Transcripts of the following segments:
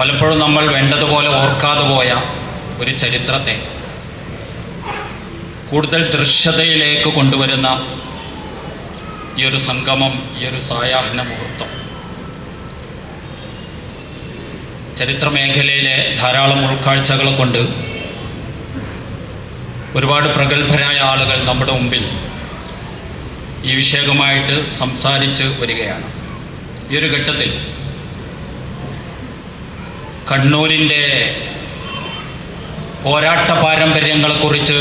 പലപ്പോഴും നമ്മൾ വേണ്ടതുപോലെ ഓർക്കാതെ പോയ ഒരു ചരിത്രത്തെ കൂടുതൽ ദൃശ്യതയിലേക്ക് കൊണ്ടുവരുന്ന ഈ ഒരു സംഗമം ഈ ഒരു സായാഹ്ന മുഹൂർത്തം. ചരിത്ര മേഖലയിലെ ധാരാളം ഉൾക്കാഴ്ചകൾ കൊണ്ട് ഒരുപാട് പ്രഗത്ഭരായ ആളുകൾ നമ്മുടെ മുമ്പിൽ ഈ വിഷയവുമായിട്ട് സംസാരിച്ച് വരികയാണ്. ഈ ഒരു ഘട്ടത്തിൽ കണ്ണൂരിന്റെ പോരാട്ട പാരമ്പര്യങ്ങളെക്കുറിച്ച്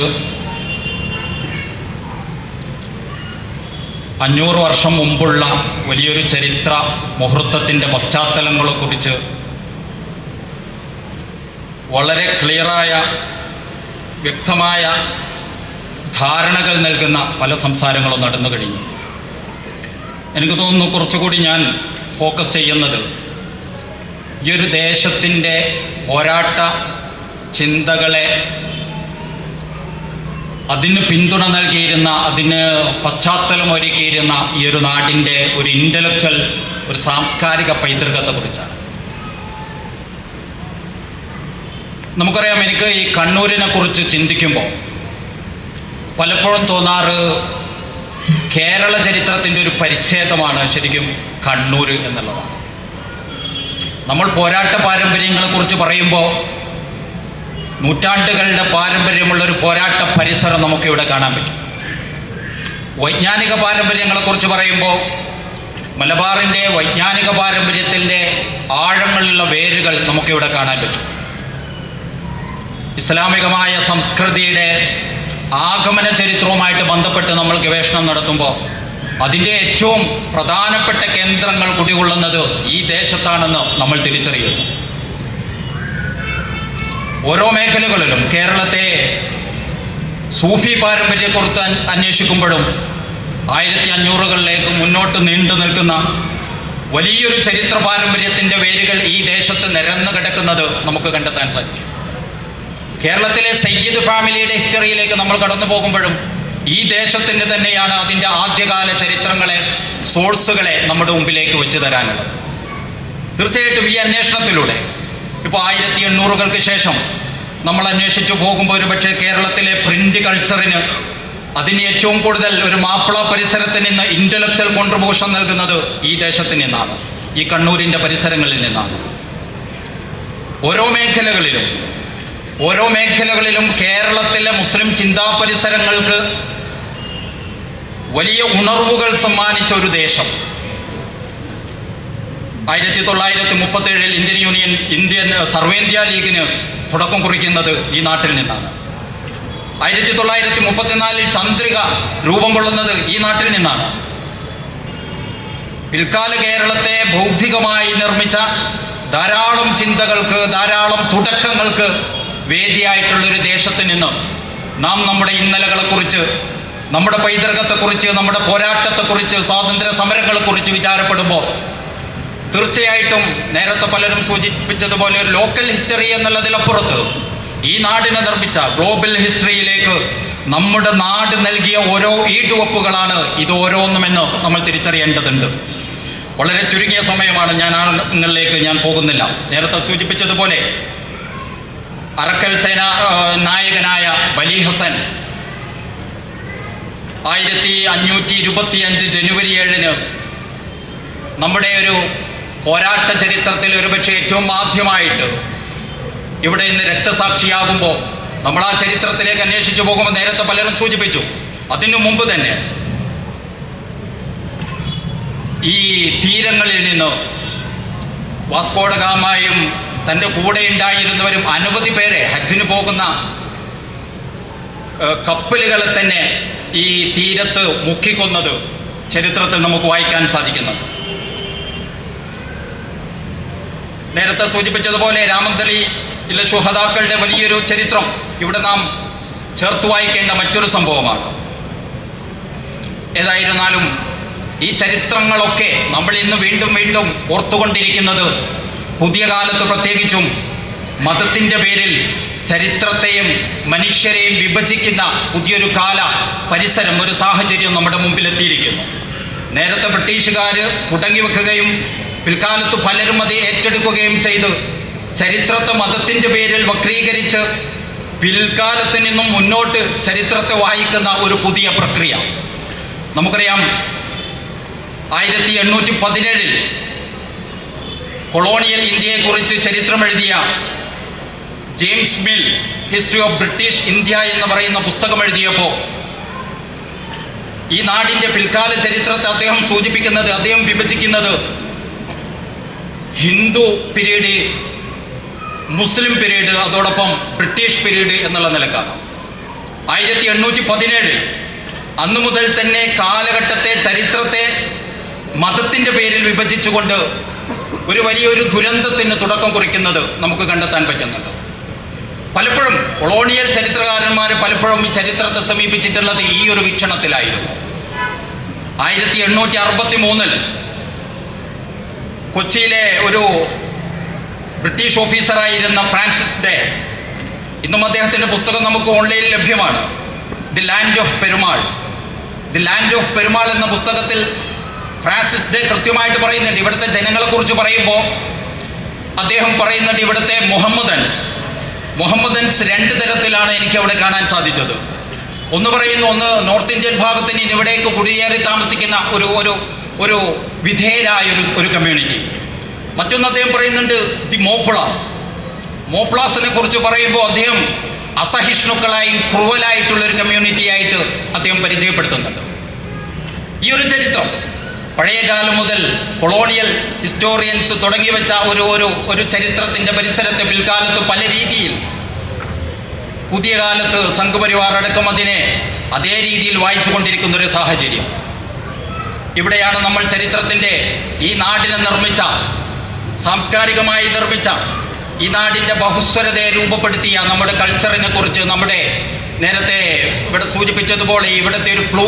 അഞ്ഞൂറ് വർഷം മുമ്പുള്ള വലിയൊരു ചരിത്ര മുഹൂർത്തത്തിന്റെ പശ്ചാത്തലങ്ങളെക്കുറിച്ച് വളരെ ക്ലിയറായ വ്യക്തമായ ധാരണകൾ നൽകുന്ന പല സംസാരങ്ങളും നടന്നു കഴിഞ്ഞു. എനിക്ക് തോന്നുന്നു കുറച്ചുകൂടി ഞാൻ ഫോക്കസ് ചെയ്യുന്നത് ഈ ഒരു ദേശത്തിന്റെ പോരാട്ട ചിന്തകളെ അതിന് പിന്തുണ നൽകിയിരുന്ന അതിന് പശ്ചാത്തലം ഒരുക്കിയിരുന്ന ഈ ഒരു നാടിന്റെ ഒരു ഇന്റലക്ച്വൽ ഒരു സാംസ്കാരിക പൈതൃകത്തെ കുറിച്ചാണ് നമുക്കറിയാം എനിക്ക് ഈ കണ്ണൂരിനെ കുറിച്ച് ചിന്തിക്കുമ്പോൾ പലപ്പോഴും തോന്നാറ് കേരള ചരിത്രത്തിന്റെ ഒരു പരിച്ഛേദമാണ് ശരിക്കും കണ്ണൂർ എന്നുള്ളതാണ്. നമ്മൾ പോരാട്ട പാരമ്പര്യങ്ങളെക്കുറിച്ച് പറയുമ്പോൾ നൂറ്റാണ്ടുകളുടെ പാരമ്പര്യമുള്ള ഒരു പോരാട്ട പരിസരം നമുക്കിവിടെ കാണാൻ പറ്റും. വൈജ്ഞാനിക പാരമ്പര്യങ്ങളെക്കുറിച്ച് പറയുമ്പോൾ മലബാറിന്റെ വൈജ്ഞാനിക പാരമ്പര്യത്തിന്റെ ആഴങ്ങളിലുള്ള വേരുകൾ നമുക്കിവിടെ കാണാൻ പറ്റും. ഇസ്ലാമികമായ സംസ്കൃതിയുടെ ആഗമന ചരിത്രവുമായിട്ട് ബന്ധപ്പെട്ട് നമ്മൾ ഗവേഷണം നടത്തുമ്പോൾ അതിന്റെ ഏറ്റവും പ്രധാനപ്പെട്ട കേന്ദ്രങ്ങൾ കുടികൊള്ളുന്നത് ഈ ദേശത്താണെന്ന് നമ്മൾ തിരിച്ചറിയുന്നു. ഓരോ മേഖലകളിലും കേരളത്തെ സൂഫി പാരമ്പര്യക്കുറിച്ച് അന്- അന്വേഷിക്കുമ്പോഴും ആയിരത്തി അഞ്ഞൂറുകളിലേക്ക് മുന്നോട്ട് നീണ്ടു നിൽക്കുന്ന വലിയൊരു ചരിത്ര പാരമ്പര്യത്തിന്റെ വേരുകൾ ഈ ദേശത്ത് നിരന്നു കിടക്കുന്നത് നമുക്ക് കണ്ടെത്താൻ സാധിക്കും. കേരളത്തിലെ സയ്യിദ് ഫാമിലിയുടെ ഹിസ്റ്ററിയിലേക്ക് നമ്മൾ കടന്നു പോകുമ്പോഴും ഈ ദേശത്തിന് തന്നെയാണ് അതിന്റെ ആദ്യകാല ചരിത്രങ്ങളെ സോഴ്സുകളെ നമ്മുടെ മുമ്പിലേക്ക് വെച്ച് തരാനുള്ളത്. തീർച്ചയായിട്ടും ഈ അന്വേഷണത്തിലൂടെ ഇപ്പോൾ ആയിരത്തി എണ്ണൂറുകൾക്ക് ശേഷം നമ്മൾ അന്വേഷിച്ചു പോകുമ്പോൾ ഒരു പക്ഷേ കേരളത്തിലെ പ്രിന്റ് കൾച്ചറിന് അതിന് ഏറ്റവും കൂടുതൽ ഒരു മാപ്പിള പരിസരത്ത് നിന്ന് ഇന്റലക്ച്വൽ കോൺട്രിബ്യൂഷൻ നൽകുന്നത് ഈ ദേശത്തിൽ നിന്നാണ് ഈ കണ്ണൂരിന്റെ പരിസരങ്ങളിൽ നിന്നാണ്. ഓരോ മേഖലകളിലും ഓരോ മേഖലകളിലും കേരളത്തിലെ മുസ്ലിം ചിന്താ പരിസരങ്ങൾക്ക് വലിയ ഉണർവുകൾ സമ്മാനിച്ച ഒരു ദേശം. ആയിരത്തി തൊള്ളായിരത്തി മുപ്പത്തേഴിൽ ഇന്ത്യൻ യൂണിയൻ ഇന്ത്യൻ സർവേന്ത്യ ലീഗിന് തുടക്കം കുറിക്കുന്നത് ഈ നാട്ടിൽ നിന്നാണ്. ആയിരത്തി തൊള്ളായിരത്തി മുപ്പത്തിനാലിൽ ചന്ദ്രിക രൂപം കൊള്ളുന്നത് ഈ നാട്ടിൽ നിന്നാണ്. പിൽക്കാല കേരളത്തെ ബൗദ്ധികമായി നിർമ്മിച്ച ധാരാളം ചിന്തകൾക്ക് ധാരാളം തുടക്കങ്ങൾക്ക് വേദിയായിട്ടുള്ളൊരു ദേശത്ത് നിന്ന് നാം നമ്മുടെ ഇന്നലകളെക്കുറിച്ച് നമ്മുടെ പൈതൃകത്തെക്കുറിച്ച് നമ്മുടെ പോരാട്ടത്തെക്കുറിച്ച് സ്വാതന്ത്ര്യ സമരങ്ങളെക്കുറിച്ച് വിചാരപ്പെടുമ്പോൾ തീർച്ചയായിട്ടും നേരത്തെ പലരും സൂചിപ്പിച്ചതുപോലെ ഒരു ലോക്കൽ ഹിസ്റ്ററി എന്നുള്ളതിലപ്പുറത്ത് ഈ നാടിനെ നിർമ്മിച്ച ഗ്ലോബൽ ഹിസ്റ്ററിയിലേക്ക് നമ്മുടെ നാട് നൽകിയ ഓരോ ഈടുവപ്പുകളാണ് ഇത് ഓരോന്നുമെന്ന് നമ്മൾ തിരിച്ചറിയേണ്ടതുണ്ട്. വളരെ ചുരുങ്ങിയ സമയമാണ് ഞാൻ ആ നിങ്ങളിലേക്ക് ഞാൻ പോകുന്നില്ല. നേരത്തെ സൂചിപ്പിച്ചതുപോലെ അറക്കൽ സേന നായകനായ വലി ഹസൻ ആയിരത്തി അഞ്ഞൂറ്റി ഇരുപത്തി അഞ്ച് ജനുവരി ഏഴിന് നമ്മുടെ ഒരു പോരാട്ട ചരിത്രത്തിൽ ഒരുപക്ഷെ ഏറ്റവും ആദ്യമായിട്ട് ഇവിടെ ഇന്ന് രക്തസാക്ഷിയാകുമ്പോൾ നമ്മൾ ആ ചരിത്രത്തിലേക്ക് അന്വേഷിച്ചു പോകുമ്പോൾ നേരത്തെ പലരും സൂചിപ്പിച്ചു. അതിനു മുമ്പ് തന്നെ ഈ തീരങ്ങളിൽ നിന്ന് വാസ്കോഡഗാമയും തന്റെ കൂടെ ഉണ്ടായിരുന്നവരും അനവധി പേരെ ഹജ്ജിന് പോകുന്ന കപ്പലുകളെ തന്നെ ഈ തീരത്ത് മുക്കിക്കൊന്നത് ചരിത്രത്തിൽ നമുക്ക് വായിക്കാൻ സാധിക്കുന്നു. നേരത്തെ സൂചിപ്പിച്ചതുപോലെ രാമന്തളിയിലെ ശുഹതാക്കളുടെ വലിയൊരു ചരിത്രം ഇവിടെ നാം ചേർത്ത് വായിക്കേണ്ട മറ്റൊരു സംഭവമാണ്. ഏതായിരുന്നാലും ഈ ചരിത്രങ്ങളൊക്കെ നമ്മൾ ഇന്ന് വീണ്ടും വീണ്ടും ഓർത്തുകൊണ്ടിരിക്കുന്നത് പുതിയ കാലത്ത് പ്രത്യേകിച്ചും മതത്തിന്റെ പേരിൽ ചരിത്രത്തെയും മനുഷ്യരെയും വിഭജിക്കുന്ന പുതിയൊരു കാല പരിസരം ഒരു സാഹചര്യം നമ്മുടെ മുമ്പിലെത്തിയിരിക്കുന്നു. നേരത്തെ ബ്രിട്ടീഷുകാർ തുടങ്ങി വെക്കുകയും പിൽക്കാലത്ത് പലരും അത് ഏറ്റെടുക്കുകയും ചെയ്ത് ചരിത്രത്തെ മതത്തിന്റെ പേരിൽ വക്രീകരിച്ച് പിൽക്കാലത്ത് നിന്നും മുന്നോട്ട് ചരിത്രത്തെ വായിക്കുന്ന ഒരു പുതിയ പ്രക്രിയ. നമുക്കറിയാം ആയിരത്തി എണ്ണൂറ്റി പതിനേഴിൽ കൊളോണിയൽ ഇന്ത്യയെക്കുറിച്ച് ചരിത്രം എഴുതിയ James Mill history of British India എന്ന് പറയുന്ന പുസ്തകം എഴുതിയപ്പോൾ ഈ നാടിന്റെ പിൽക്കാല ചരിത്രത്തെ അദ്ദേഹം സൂചിപ്പിക്കുന്നത് അദ്ദേഹം വിഭജിക്കുന്നത് ഹിന്ദു പീരീഡ് മുസ്ലിം പീരീഡ് അതോടൊപ്പം ബ്രിട്ടീഷ് പീരീഡ് എന്നുള്ള നിലക്കാണ്. ആയിരത്തി എണ്ണൂറ്റി പതിനേഴ് അന്നു മുതൽ തന്നെ കാലഘട്ടത്തെ ചരിത്രത്തെ മതത്തിന്റെ പേരിൽ വിഭജിച്ചുകൊണ്ട് ഒരു വലിയൊരു ദുരന്തത്തിന് തുടക്കം കുറിക്കുന്നത് നമുക്ക് കണ്ടെത്താൻ പറ്റുന്നുണ്ട്. പലപ്പോഴും കൊളോണിയൽ ചരിത്രകാരന്മാർ പലപ്പോഴും ഈ ചരിത്രത്തെ സമീപിച്ചിട്ടുള്ളത് ഈ ഒരു വീക്ഷണത്തിലായിരുന്നു. ആയിരത്തി എണ്ണൂറ്റി അറുപത്തി മൂന്നിൽ കൊച്ചിയിലെ ഒരു ബ്രിട്ടീഷ് ഓഫീസറായിരുന്ന ഫ്രാൻസിസ് ഡേ. ഇന്നും അദ്ദേഹത്തിന്റെ പുസ്തകം നമുക്ക് ഓൺലൈനിൽ ലഭ്യമാണ്. The land of Perumal. The land of Perumal എന്ന പുസ്തകത്തിൽ ഫ്രാൻസിസ് ഡേ കൃത്യമായിട്ട് പറയുന്നുണ്ട്. ഇവിടുത്തെ ജനങ്ങളെക്കുറിച്ച് പറയുമ്പോൾ അദ്ദേഹം പറയുന്നുണ്ട് ഇവിടുത്തെ മുഹമ്മദൻസ്. മുഹമ്മദൻസ് രണ്ട് തരത്തിലാണ് എനിക്ക് അവിടെ കാണാൻ സാധിച്ചത്. ഒന്ന് പറയുന്നു ഒന്ന് നോർത്ത് ഇന്ത്യൻ ഭാഗത്തിന് ഇവിടേക്ക് കുടിയേറി താമസിക്കുന്ന ഒരു ഒരു ഒരു വിധേയരായ ഒരു ഒരു കമ്മ്യൂണിറ്റി മറ്റൊന്ന് അദ്ദേഹം പറയുന്നുണ്ട് ദി മോപ്ലാസ്. മോപ്ലാസിനെ കുറിച്ച് പറയുമ്പോൾ അദ്ദേഹം അസഹിഷ്ണുക്കളായും ക്രൂവലായിട്ടുള്ള ഒരു കമ്മ്യൂണിറ്റി ആയിട്ട് അദ്ദേഹം പരിചയപ്പെടുത്തുന്നുണ്ട്. ഈ ഒരു ചരിത്രം പഴയ കാലം മുതൽ കൊളോണിയൽ ഹിസ്റ്റോറിയൻസ് തുടങ്ങി വെച്ച ഒരു ഒരു ഒരു ചരിത്രത്തിന്റെ പരിസരത്തെ പിൽക്കാലത്ത് പല രീതിയിൽ പുതിയ കാലത്ത് സംഘപരിവാർ അടക്കം അതിനെ അതേ രീതിയിൽ വായിച്ചു കൊണ്ടിരിക്കുന്ന ഒരു സാഹചര്യം. ഇവിടെയാണ് നമ്മൾ ചരിത്രത്തിന്റെ ഈ നാടിനെ നിർമ്മിച്ച സാംസ്കാരികമായി നിർമ്മിച്ച ഈ നാടിന്റെ ബഹുസ്വരതയെ രൂപപ്പെടുത്തിയ നമ്മുടെ കൾച്ചറിനെ കുറിച്ച് നമ്മുടെ നേരത്തെ ഇവിടെ സൂചിപ്പിച്ചതുപോലെ ഇവിടുത്തെ ഒരു പ്ലൂ